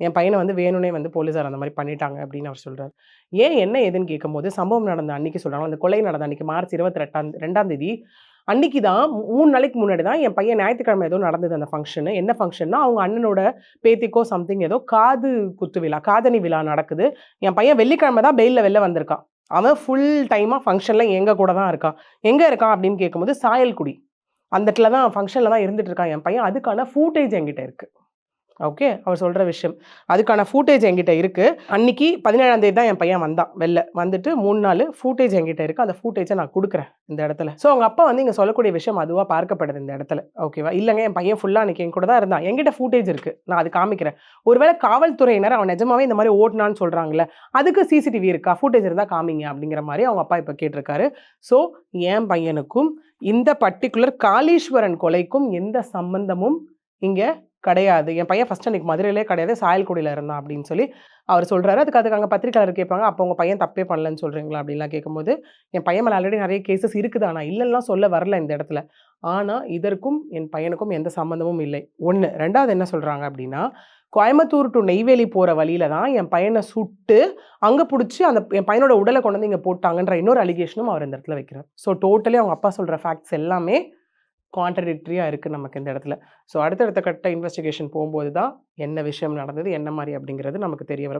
என் பையனை வந்து வேணும்னே வந்து போலீஸார் அந்த மாதிரி பண்ணிட்டாங்க அப்படின்னு அவர் சொல்கிறார் ஏன் என்ன ஏதுன்னு கேட்கும்போது சம்பவம் நடந்த அன்னைக்கு சொல்கிறாங்க அந்த கொலை நடந்த அன்னைக்கு மார்ச் இருபத்தி ரெண்டாம் ரெண்டாம் தேதி அன்னைக்கு தான் மூணு நாளைக்கு முன்னாடி தான் என் பையன் ஞாயிற்றுக்கிழமை ஏதோ நடந்தது அந்த ஃபங்க்ஷனு என்ன ஃபங்க்ஷன்னா அவங்க அண்ணனோட பேத்திக்கோ சம்திங் ஏதோ காது குத்து விழா காதணி விழா நடக்குது. என் பையன் வெள்ளிக்கிழமை தான் பெயிலில் வெளில வந்திருக்கான். அவன் ஃபுல் டைமாக ஃபங்க்ஷனில் எங்கள் கூட தான் இருக்கான். எங்கே இருக்கான் அப்படின்னு கேட்கும்போது சாயல்குடி. அந்த இடத்துல தான் ஃபங்க்ஷனில் தான் இருந்துட்டு இருக்கான் என் பையன். அதுக்கான ஃபூட்டேஜ் என்கிட்ட இருக்குது ஓகே அவர் சொல்கிற விஷயம். அதுக்கான ஃபூட்டேஜ் என்கிட்ட இருக்குது அன்னைக்கு பதினேழாம் தேதி தான் என் பையன் வந்தான் வெளில. வந்துட்டு மூணு நாள் ஃபூட்டேஜ் என்கிட்ட இருக்குது அந்த ஃபூட்டேஜை நான் கொடுக்குறேன் இந்த இடத்துல. ஸோ அவங்க அப்பா வந்து இங்கே சொல்லக்கூடிய விஷயம் அதுவாக பார்க்கப்படுது இந்த இடத்துல. ஓகேவா இல்லைங்க என் பையன் ஃபுல்லாக அன்றைக்கி என் கூட தான் இருந்தான். என்கிட்ட ஃபூட்டேஜ் இருக்குது நான் அது காமிக்கிறேன். ஒருவேளை காவல்துறையினர் அவன் நிஜமாவே இந்த மாதிரி ஓட்டினான்னு சொல்கிறாங்களே அதுக்கு சிசிடிவி இருக்கா? ஃபூட்டேஜ் இருந்தால் காமிங்க அப்படிங்கிற மாதிரி அவங்க அப்பா இப்போ கேட்டிருக்காரு. ஸோ என் பையனுக்கும் இந்த பர்டிகுலர் காளீஸ்வரன் கொலைக்கும் எந்த சம்பந்தமும் இங்கே கிடையாது. என் பையன் ஃபஸ்ட் அன்றைக்கி மதுரையிலே கிடையாது சாயல்குடியில் இருந்தான் அப்படின்னு சொல்லி அவர் சொல்கிறாரு அதுக்கு அதுக்கு அங்கே பத்திரிக்கையாளர் கேட்பாங்க அப்போ உங்கள் பையன் தப்பே பண்ணலன்னு சொல்கிறீங்களா அப்படின்லாம் கேட்கும்போது என் பையன் மேலே ஆல்ரெடி நிறைய கேசஸ் இருக்குது. ஆனால் இல்லைன்னா சொல்ல வரல இந்த இடத்துல. ஆனால் இதற்கும் என் பையனுக்கும் எந்த சம்மந்தமும் இல்லை. ஒன்று ரெண்டாவது என்ன சொல்கிறாங்க அப்படின்னா கோயம்புத்தூர் டு நெய்வேலி போகிற வழியில தான் என் பையனை சுட்டு அங்கே பிடிச்சி அந்த என் பையனோட உடலை கொண்டு வந்து இங்கே போட்டாங்கன்ற இன்னொரு அலிகேஷனும் அவர் இந்த இடத்துல வைக்கிறார். ஸோ டோட்டலி அவங்க அப்பா சொல்கிற ஃபேக்ட்ஸ் எல்லாமே கான்ட்ரடிக்டரியாக இருக்குது நமக்கு இந்த இடத்துல. ஸோ அடுத்தடுத்த கட்ட இன்வெஸ்டிகேஷன் போகும்போது தான் என்ன விஷயம் நடந்தது என்ன மாதிரி அப்படிங்கிறது நமக்கு தெரிய வரும்.